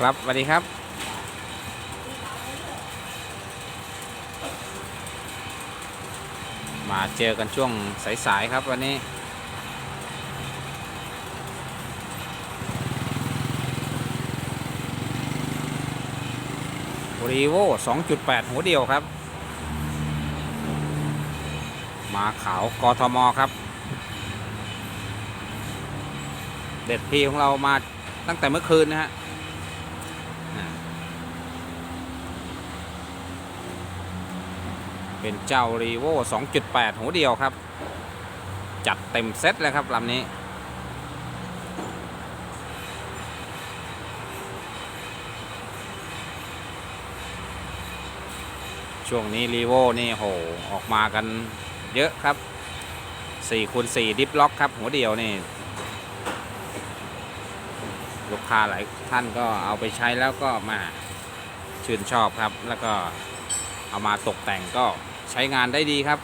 ครับสวัสดีครับ มาเจอกันช่วงสาย ๆ ครับวันนี้รีโว2.8 หัวเดียวครับ มาขาวกทมครับ เด็ดพีของเรามาตั้งแต่เมื่อคืนนะฮะ เป็นเจ้ารีโว2.8 หัวเดียวครับ จัดเต็มเซตเลยครับลำนี้ ช่วงนี้รีโวนี่โห ออกมากันเยอะครับ4คูณ4ดิฟล็อกครับ หัวเดียวนี่ ลูกค้าหลายท่านก็เอาไปใช้แล้วก็มาชื่นชอบครับ แล้วก็เอามาตกแต่งก็ ใช้งานได้ดีครับ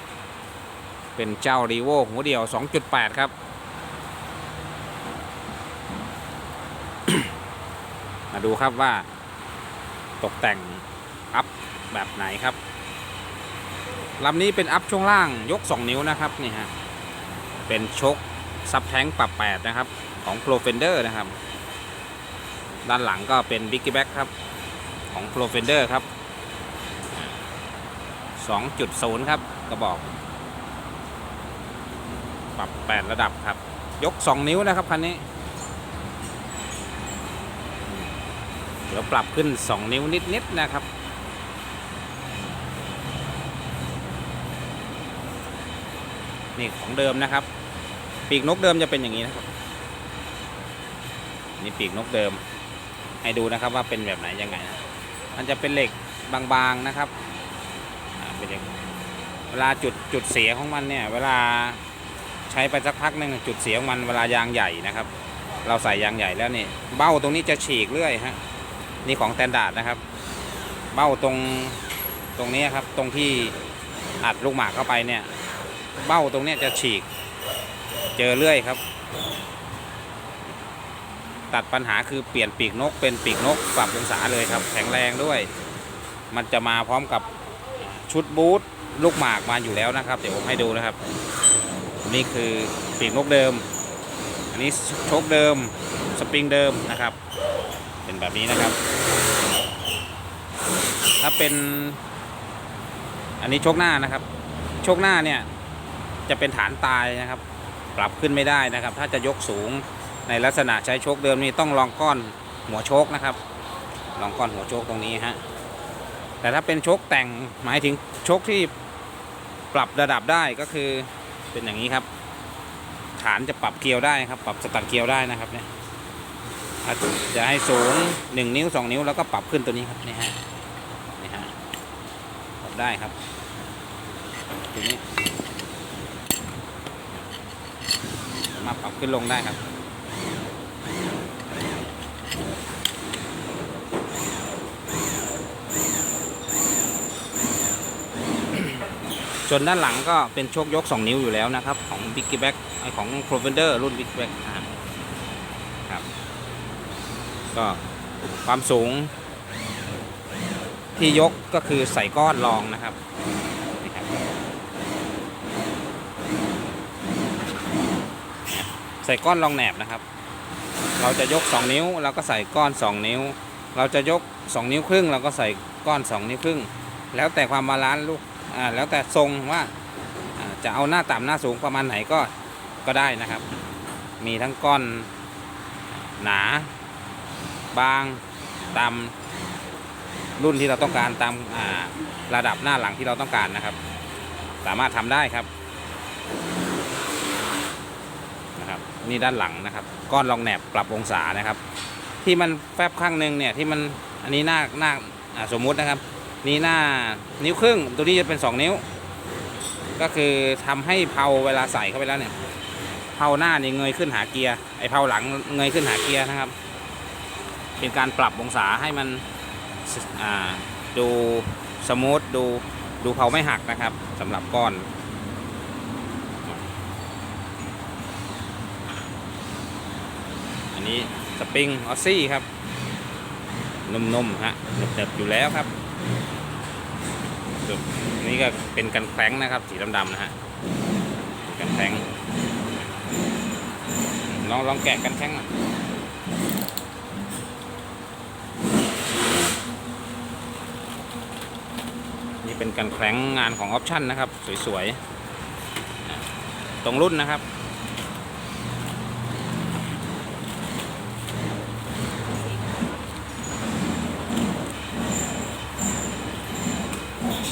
เป็นเจ้ารีโวหัวเดียว 2.8 ครับ มาดูครับว่า ตกแต่งอัพแบบไหนครับลำนี้เป็นอัพช่วงล่างยก 2 นิ้วนะครับนี่ฮะเป็นชกซับแท้งปรับ 8 นะครับ ของ Pro Fender นะครับ ด้านหลังก็เป็น Big Back ครับ ของ Pro Fender ครับ 2.0 ครับกระบอก ปรับ 8 ระดับครับ ยก 2 นิ้วนะครับคันนี้ เดี๋ยวปรับขึ้น 2 นิ้วนิด ๆ นะครับนี่ของเดิมนะครับ ปีกนกเดิมจะเป็นอย่างนี้นะครับ นี่ปีกนกเดิม ให้ดูนะครับว่าเป็นแบบไหนยังไงนะมันจะเป็นเหล็กบางๆนะครับ เป็นเหล็กเวลาจุดจุดเสียของมันเนี่ย เวลาใช้ไปสักพักหนึ่งจุดเสียของมันเวลายางใหญ่นะครับ เราใส่ยางใหญ่แล้วนี่เบ้าตรงนี้จะฉีกเรื่อยฮะนี่ของแตนดาร์ดนะครับ เบ้าตรงตรงนี้ครับ ตรงที่อัดลูกหมากเข้าไปเนี่ย เบ้าตรงนี้จะฉีก เจอเรื่อยครับ ตัดปัญหาคือเปลี่ยนปีกนกเป็นปีกนกปรับองศาเลยครับ แข็งแรงด้วย มันจะมาพร้อมกับ ชุดบูทลูกหมากมาอยู่แล้วนะครับ เดี๋ยวผมให้ดูนะครับ นี่คือปีกนกเดิม อันนี้โชคเดิมสปริงเดิมนะครับ เป็นแบบนี้นะครับ ถ้าเป็น อันนี้โชคหน้านะครับโชคหน้าเนี่ยจะเป็นฐานตายนะครับ ปรับขึ้นไม่ได้นะครับ ถ้าจะยกสูงในลักษณะใช้โชคเดิมนี่ต้องลองก้อนหัวโชคนะครับ ลองก้อนหัวโชคตรงนี้ฮะ แต่ถ้าเป็นชคแต่งหมายถึงชคที่ปรับระดับได้ก็คือเป็นอย่างนี้ครับ ฐานจะปรับเกลียวได้ครับ ปรับสตัดเกลียวได้นะครับเนี่ยถ้าจะให้สูง 1 นิ้ว 2 นิ้วแล้วก็ปรับขึ้นตัวนี้ครับนี่ฮะนี่ฮะปรับได้ครับตัวนี้สามารถปรับขึ้นลงได้ครับ จนด้านหลังก็เป็นโชคยก 2 นิ้วอยู่แล้วนะครับ ของ Big Back ไอของ p r o v e n d e r รุ่น Big Back นะครับครับก็ความสูง ที่ยกก็คือใส่ก้อนรองนะครับใส่ก้อนรองแหนบนะครับ เราจะยก 2 นิ้วเราก็ใส่ก้อน 2 นิ้ว เราจะยก 2 นิ้วครึ่งเราก็ใส่ก้อน 2 นิ้วครึ่ง แล้วแต่ความบาลานซ์ลูก แล้วแต่ทรงว่าจะเอาหน้าต่ำหน้าสูงประมาณไหนก็ก็ได้นะครับ มีทั้งก้อนหนา บางตามรุ่นที่เราต้องการตามาระดับหน้าหลังที่เราต้องการนะครับ สามารถทำได้ครับนะครับนี่ด้านหลังนะครับ ก้อนรองแหนบปรับองศานะครับ ที่มันแฟบข้างหนึ่งเนี่ยที่มันอันนี้หน้าหน้าสมมุตินะครับ นี่หน้านิ้วครึ่ง ตัวนี้จะเป็น 2 นิ้ว ก็คือทำให้เพาเวลาใส่เข้าไปแล้วเนี่ยเพาหน้านี่เงยขึ้นหาเกียร์ไอเพาหลังเงยขึ้นหาเกียร์นะครับ เป็นการปรับองศาให้มันดูสมูทดูดูเพาไม่หักนะครับสำหรับก้อนอันนี้สปริงออซี่ครับ นุ่มๆฮะเนิบๆอยู่แล้วครับจุดนี้ก็เป็นกันแคล้งนะครับ สีดำๆนะฮะกันแคล้งลองลองแกะกันแคล้งหน่อยนี่เป็นกันแคล้งงานของออปชั่นนะครับ สวยๆตรงรุ่นนะครับ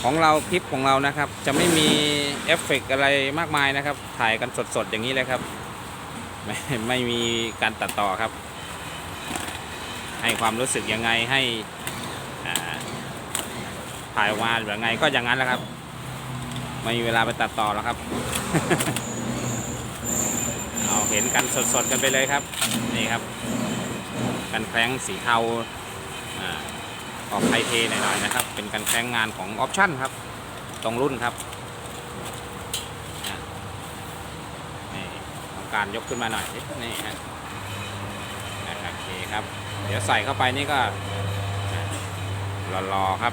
ของเราคลิปของเรานะครับ จะไม่มีเอฟเฟกต์อะไรมากมายนะครับ ถ่ายกันสดๆอย่างนี้เลยครับ ไม่ไม่มีการตัดต่อครับ ให้ความรู้สึกยังไงให้ถ่ายออกมาแบบไงก็อย่างนั้นแหละครับ ไม่มีเวลาไปตัดต่อแล้วครับ เอาเห็นกันสดๆกันไปเลยครับ นี่ครับ กันแคล้งสีเทาอ่า ออกไทเทหน่อยๆนะครับ เป็นกันแคล้งงานของออปชั่นครับ ตรงรุ่นครับอะนี่ต้องการยกขึ้นมาหน่อยนี่ฮะนะครับโอเคครับ เดี๋ยวใส่เข้าไปนี่ก็รอๆครับ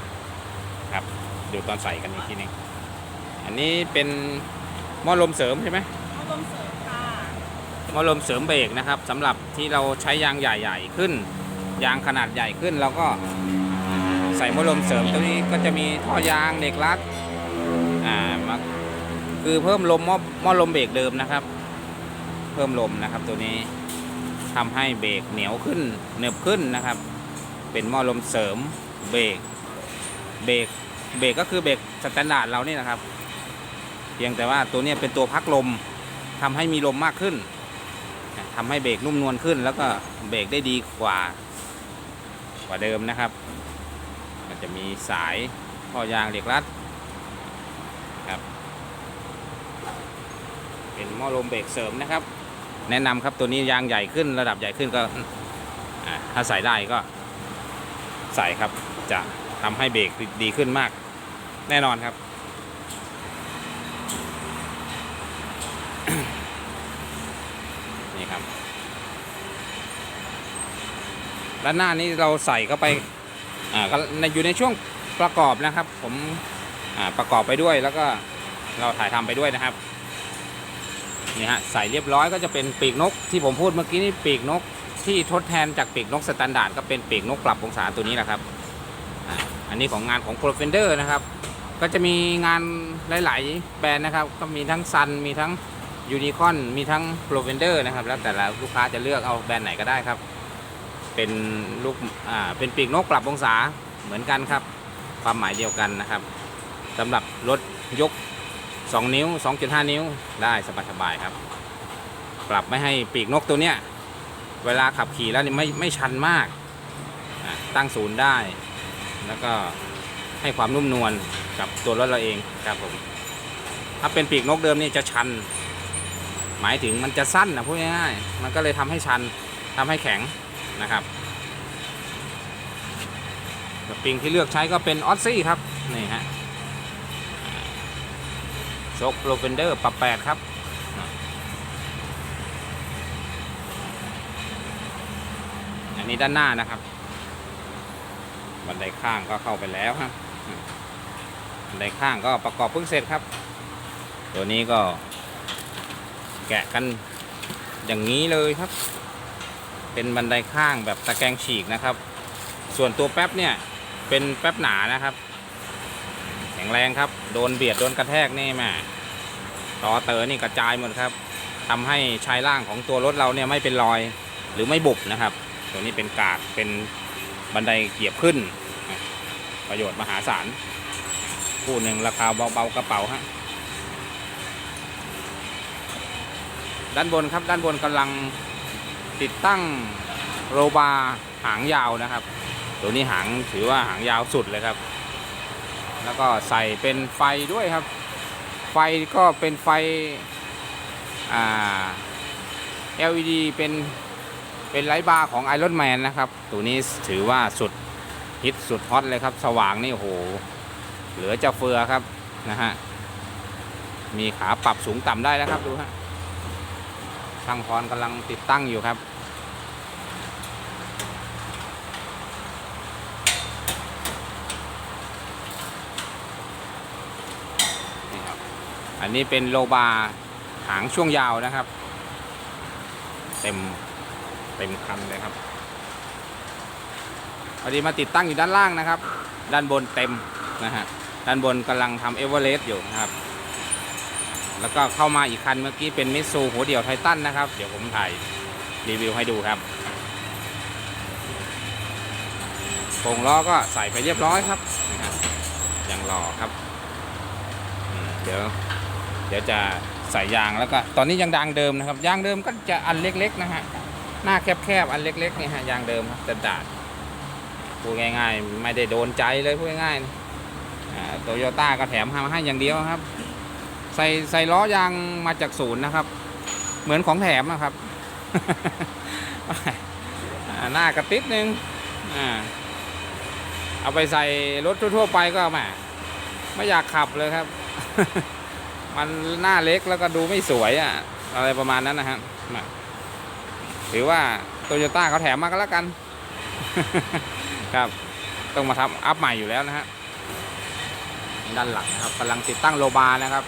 ครับ ดูตอนใส่กันอีกทีหนึงอันนี้เป็นหม้อลมเสริมใช่ไหมอารมณ์เสริมค่ะหม้อลมเสริมเบรกนะครับสำหรับที่เราใช้ยางใหญ่ ๆ ขึ้น ยางขนาดใหญ่ขึ้นเราก็ ใส่หม้อลมเสริมตัวนี้ก็จะมีท่อยางเหล็กรัดอ่ามาคือเพิ่มลมหม้อหม้อลมเบรกเดิมนะครับ เพิ่มลมนะครับตัวนี้ทำให้เบรกเหนียวขึ้นเหนึบขึ้นนะครับ เป็นหม้อลมเสริมเบรกเบรกเบรกก็คือเบรกสแตนดาร์ดเรานี่นะครับ เพียงแต่ว่าตัวนี้เป็นตัวพักลมทำให้มีลมมากขึ้นทำให้เบรกนุ่มนวลขึ้น แล้วก็เบรกได้ดีกว่ากว่าเดิมนะครับ จะมีสายท่อยางเหล็กรัดครับ เป็นหม้อลมเบรกเสริมนะครับ แนะนำครับตัวนี้ยางใหญ่ขึ้นระดับใหญ่ขึ้นก็ถ้าใส่ได้ก็ใส่ครับจะทำให้เบรกดีขึ้นมาก แน่นอนครับนี่ครับด้านหน้านี้เราใส่เข้าไป อ่าก็ในอยู่ในช่วงประกอบนะครับ ผมอ่าประกอบไปด้วยแล้วก็เราถ่ายทำไปด้วยนะครับนี่ฮะใส่เรียบร้อยก็จะเป็นปีกนกที่ผมพูดเมื่อกี้นี่ปีกนกที่ทดแทนจากปีกนกสแตนดาร์ดก็เป็นปีกนกปรับองศาตัวนี้แหละครับอ,อันนี้ของงานของ p r o f e n d e r นะครับ ก็จะมีงานหลาย ๆ แบรนด์นะครับ ก็มีทั้งซันมีทั้งยูนิคอนมีทั้ง p r o f e n d e r นะครับ แล้วแต่ละลูกค้าจะเลือกเอาแบรนด์ไหนก็ได้ครับ เป็นลูกอ่าเป็นปีกนกปรับองศาเหมือนกันครับ ความหมายเดียวกันนะครับสำหรับรถยก 2 นิ้ว 2.5 นิ้วได้สบายๆครับ ปรับไม่ให้ปีกนกตัวเนี้ยเวลาขับขี่แล้วนี่ไม่ไม่ชันมาก ตั้งศูนย์ได้ แล้วก็ให้ความนุ่มนวลกับตัวรถเราเองครับผมถ้าเป็นปีกนกเดิมนี่จะชัน หมายถึงมันจะสั้นนะพูดง่ายๆมันก็เลยทำให้ชันทำให้แข็ง นะครับสปริงที่เลือกใช้ก็เป็นออสซี่ครับ นี่ฮะโชคโรเฟนเดอร์ปรับแปดครับอันนี้ด้านหน้านะครับ บันไดข้างก็เข้าไปแล้วครับบันไดข้างก็ประกอบเพิ่งเสร็จครับ ตัวนี้ก็แกะกันอย่างนี้เลยครับ เป็นบันไดข้างแบบตะแกรงฉีกนะครับ ส่วนตัวแป๊บเนี่ยเป็นแป๊บหนานะครับ แข็งแรงครับ โดนเบียดโดนกระแทกนี่แม่ต่อเตอนี่กระจายหมดครับทำให้ชายล่างของตัวรถเราเนี่ยไม่เป็นรอยหรือไม่บุบนะครับ ตัวนี้เป็นกาดเป็นบันไดเหยียบขึ้น ประโยชน์มหาศาลคู่หนึ่งราคาเบาๆกระเป๋าฮะด้านบนครับด้านบนกำลัง ติดตั้งโรบาร์หางยาวนะครับ ตัวนี้หางถือว่าหางยาวสุดเลยครับ แล้วก็ใส่เป็นไฟด้วยครับ ไฟก็เป็นไฟอ่า LED เป็นเป็นไลท์บาร์ของ Iron Man นะครับ ตัวนี้ถือว่าสุดฮิตสุดฮอตเลยครับ สว่างนี่โอ้โหเหลือจะเฟือครับนะฮะ มีขาปรับสูงต่ำได้แล้วครับดูฮะ ช่างพรกำลังติดตั้งอยู่ครับ อันนี้เป็นโลบาหางช่วงยาวนะครับ เต็มเต็มคันเลยครับพอดีมาติดตั้งอยู่ด้านล่างนะครับ ด้านบนเต็มนะฮะด้านบนกำลังทำเอเวอเรสต์อยู่นะครับ แล้วก็เข้ามาอีกคันเมื่อกี้เป็นมิซูหัวเดี่ยวไททันนะครับ เดี๋ยวผมถ่ายรีวิวให้ดูครับโครงล้อก็ใส่ไปเรียบร้อยครับยังรอครับเดี๋ยวเดี๋ยวจะใส่ยางแล้วก็ตอนนี้ยังยางเดิมนะครับยางเดิมก็จะอันเล็กๆนะฮะหน้าแคบๆอันเล็กๆนี่ฮะยางเดิมครับจะดาดพูดง่าย ๆ ไม่ได้โดนใจเลยพูดง่ายๆโตโยต้าก็แถมมาให้อย่างเดียวครับ ใส่ใส่ล้อยางมาจากศูนย์นะครับ เหมือนของแถมนะครับหน้ากระติดนึงอ่าเอาไปใส่รถทั่ว ๆ ไปก็แหมไม่อยากขับเลยครับ มันหน้าเล็กแล้วก็ดูไม่สวยอะอะไรประมาณนั้นนะครับน่ะถือว่าโตโยต้าเขาแถมมาก็แล้วกัน ครับ ต้องมาทำอัพใหม่อยู่แล้วนะฮะด้านหลังนะครับกำลังติดตั้งโลบานะครับ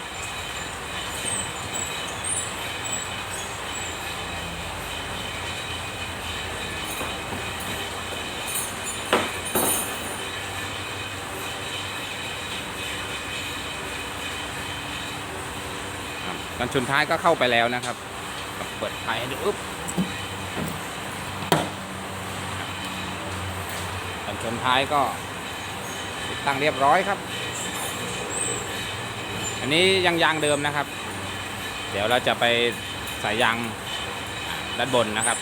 กันชนท้ายก็เข้าไปแล้วนะครับ เปิดท้ายให้ดูอึ๊บกันชนท้ายก็ติดตั้งเรียบร้อยครับ อันนี้ยังยางเดิมนะครับ เดี๋ยวเราจะไปใส่ยางด้านบนนะครับ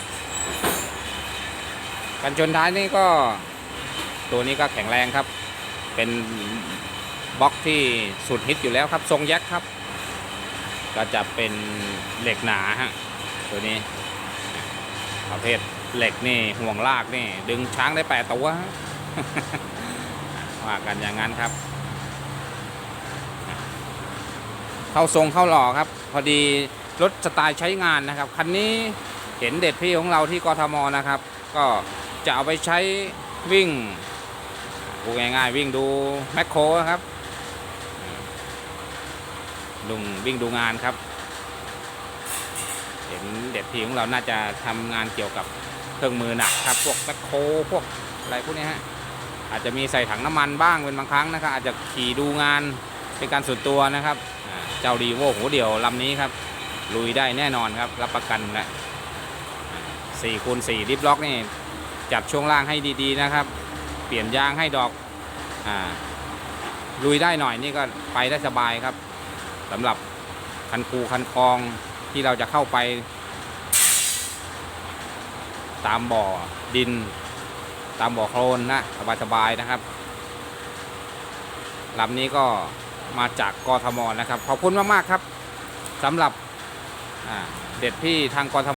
กันชนท้ายนี่ก็ตัวนี้ก็แข็งแรงครับ เป็นบล็อกที่สุดฮิตอยู่แล้วครับ ทรงแยกครับ ก็จะเป็นเหล็กหนาฮะตัวนี้ ประเภทเหล็กนี่ห่วงลากนี่ ดึงช้างได้แปดตัวฮะว่ากันอย่างนั้นครับ เข้าทรงเข้าหล่อครับ พอดีรถสไตล์ใช้งานนะครับ คันนี้เห็นเด็ดพี่ของเราที่กทมนะครับ ก็จะเอาไปใช้วิ่งพูดง่ายๆวิ่งดูแมคโครครับ ลุงวิ่งดูงานครับ เห็นเด็ดทีของเราน่าจะทำงานเกี่ยวกับเครื่องมือหนักครับ พวกแบคโคพวกอะไรพวกนี้ฮะอาจจะมีใส่ถังน้ำมันบ้างเป็นบางครั้งนะครับอาจจะขี่ดูงานเป็นการส่วนตัวนะครับ เจ้าดีโวหัวเดี่ยวลำนี้ครับ ลุยได้แน่นอนครับ รับประกันและสี่คูณสี่ดิฟล็อกนี่จัดช่วงล่างให้ดีๆนะครับ เปลี่ยนยางให้ดอกอลุยได้หน่อยนี่ก็ไปได้สบายครับ สำหรับคันคูคันคลองที่เราจะเข้าไป ตามบ่อดิน ตามบ่อโคลนนะสบายๆนะครับลำนี้ก็มาจากกทมนะครับ ขอบคุณมากๆครับสำหรับเด็ดพี่ทางกทม